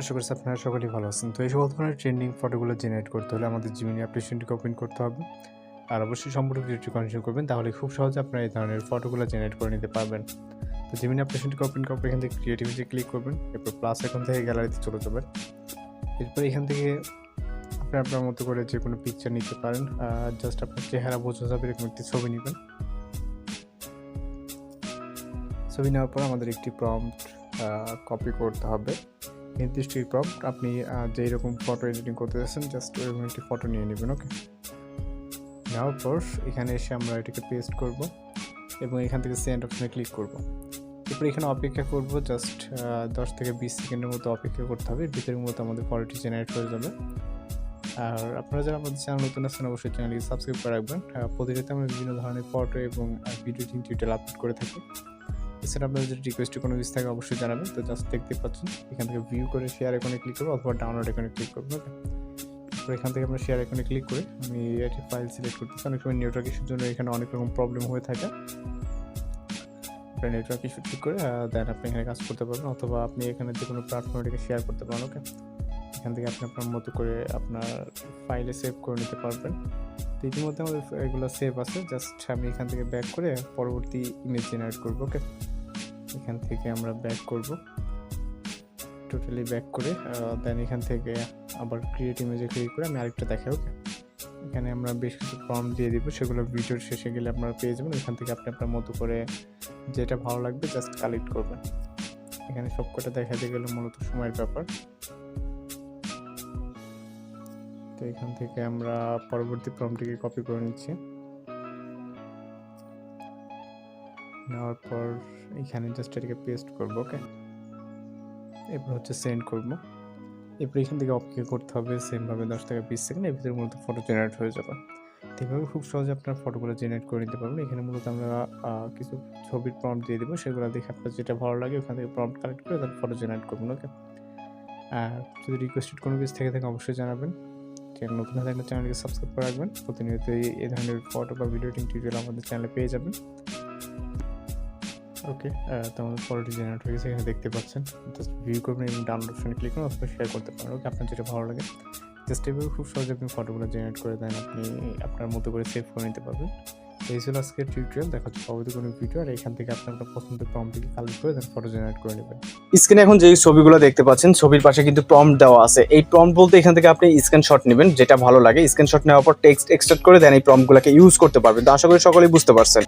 আশা করছি আপনারা সকলেই ভালো আছেন। তো এই সকল ধরনের ট্রেন্ডিং ফটোগুলো জেনারেট করতে হলে আমাদের জিমিনি অ্যাপ্লিকেশনটিকে ওপেন করতে হবে। আর অবশ্যই সম্পূর্ণ ভিডিওটি কন্টিনিউ করবেন, তাহলে খুব সহজে আপনারা এই ধরনের ফটোগুলো জেনারেট করে নিতে পারবেন। তো জিমিনি অ্যাপ্লিকেশনটিকে ওপেন পর এখান থেকে ক্রিয়েটিভিটি ক্লিক করবেন, এরপর প্লাস এখন থেকে গ্যালারিতে চলে যাবেন। এরপর এখান থেকে আপনি আপনার মতো করে যে কোনো পিকচার নিতে পারেন আর জাস্ট আপনার চেহারা বোঝা যাবে এরকম একটি ছবি নেবেন। ছবি নেওয়ার পর আমাদের একটি প্রম্পট কপি করতে হবে। নির্দিষ্ট প্রম্পট আপনি যেই রকম ফটো এডিটিং করতে যাচ্ছেন জাস্ট ওইরকম একটি ফটো নিয়ে নেবেন ওকে নেওয়ার পর এখানে এসে আমরা এটাকে পেস্ট করব এবং এখান থেকে সেন্ড অপশনে ক্লিক করব। এরপর এখানে অপেক্ষা করব জাস্ট দশ থেকে বিশ সেকেন্ডের মতো অপেক্ষা করতে হবে। ভিতরের মতো আমাদের ফটোটি জেনারেট হয়ে যাবে। আর আপনারা যারা আমাদের চ্যানেল নতুন আছেন, অবশ্যই চ্যানেলটি সাবস্ক্রাইব করে রাখবেন। প্রতিনিয়ত আমরা বিভিন্ন ধরনের ফটো এবং ভিডিও টিউটোরিয়াল আপলোড করে থাকি। এছাড়া আপনাদের যদি রিকোয়েস্টে কোনো কিছু থাকে, অবশ্যই জানাবেন। তো জাস্ট দেখতে পাচ্ছেন, এখান থেকে ভিউ করে শেয়ার এখানে ক্লিক করব অথবা ডাউনলোড এখানে ক্লিক করব ওকে তো এখান থেকে আমরা শেয়ার এখানে ক্লিক করে আমি এটি ফাইল সিলেক্ট করতেছি। অনেক সময় নেটওয়ার্ক ইস্যুর জন্য এখানে অনেক রকম প্রবলেম হয়ে থাকে। আপনার নেটওয়ার্ক ইস্যু ঠিক করে দেন আপনি এখানে কাজ করতে পারবেন অথবা আপনি এখানে যে কোনো প্ল্যাটফর্মে এটাকে শেয়ার করতে পারেন ওকে এখান থেকে আপনি আপনার মতো করে আপনার ফাইলে সেভ করে নিতে পারবেন। তো ইতিমধ্যে আমাদের এগুলো সেভ আছে। জাস্ট আমি এখান থেকে ব্যাক করে পরবর্তী ইমেজ জেনারেট করব ওকে এখান থেকে আমরা ব্যাক করব। টোটালি ব্যাক করে দেন এখান থেকে আবার ক্রিয়েট ইমেজে ক্লিক করে আমি আরেকটা দেখাই ওকে এখানে আমরা বেশ কিছু ফর্ম দিয়ে দিব, সেগুলো ভিডিওর শেষে গেলে আপনারা পেয়ে যাবেন। এখান থেকে আপনি আপনার মতো করে যেটা ভালো লাগবে জাস্ট কালেক্ট করবেন। এখানে সবকটা দেখাতে গেলে মূলত সময়ের ব্যাপার। তো এখান থেকে আমরা পরবর্তী ফর্মটিকে কপি করে নিচ্ছি। নেওয়ার পর এখানে জাস্ট এটাকে পেস্ট করব ওকে এরপর হচ্ছে সেন্ড করব। এরপর এখান থেকে অপেক্ষা করতে হবে সেমভাবে দশ থেকে বিশ সেকেন্ড এর ভিতরে মূলত ফটো জেনারেট হয়ে যাবে। এভাবে খুব সহজে আপনার ফটোগুলো জেনারেট করে নিতে পারবেন। এখানে মূলত আমরা কিছু ছবির প্রম্পট দিয়ে দেবো, সেগুলো দেখে আপনার যেটা ভালো লাগে ওখান থেকে প্রম্পট কালেক্ট করে তার ফটো জেনারেট করবেন ওকে আর যদি রিকোয়েস্টেড কোনো কিছু থেকে থাকে, অবশ্যই জানাবেন। চ্যানেল, নতুন হয়ে থাকলে চ্যানেলকে সাবস্ক্রাইব করে রাখবেন। প্রতিনিয়ত এই- ধরনের ফটো বা ভিডিও টিউটোরিয়াল আমাদের চ্যানেলে পেয়ে যাবেন। ওকে তো আমাদের ফটোটি জেনারেট হয়ে গেছে এখানে দেখতে পাচ্ছেন। জাস্ট ভিউ করবেন এবং ডাউনলোড অপশনে ক্লিক করুন অথবা শেয়ার করতে পারেন। ওকে আপনার যেটা ভালো লাগে। জাস্ট এভাবে খুব সহজে আপনি ফটোগুলো জেনারেট করে দেন। আপনি আপনার মতো করে সেভ করে নিতে পারবেন। এই ছিল আজকের টিউটোরিয়াল দেখা হচ্ছে পরবর্তী কোনো ভিডিও আর এখান থেকে আপনি আপনার পছন্দের প্রম্পটিকে কালেক্ট করে দেন ফটো জেনারেট করে নেবেন। স্ক্রিনে এখন যে ছবিগুলো দেখতে পাচ্ছেন, ছবির পাশে কিন্তু প্রম্পট দেওয়া আছে। এই প্রম্পট বলতে এখান থেকে আপনি স্ক্রিনশট নেবেন, যেটা ভালো লাগে। স্ক্রিনশট নেওয়ার পর টেক্সট এক্সট্রাক্ট করে দেন এই প্রম্পটগুলোকে ইউজ করতে পারবেন। তো আশা করি সকলেই বুঝতে পারছেন।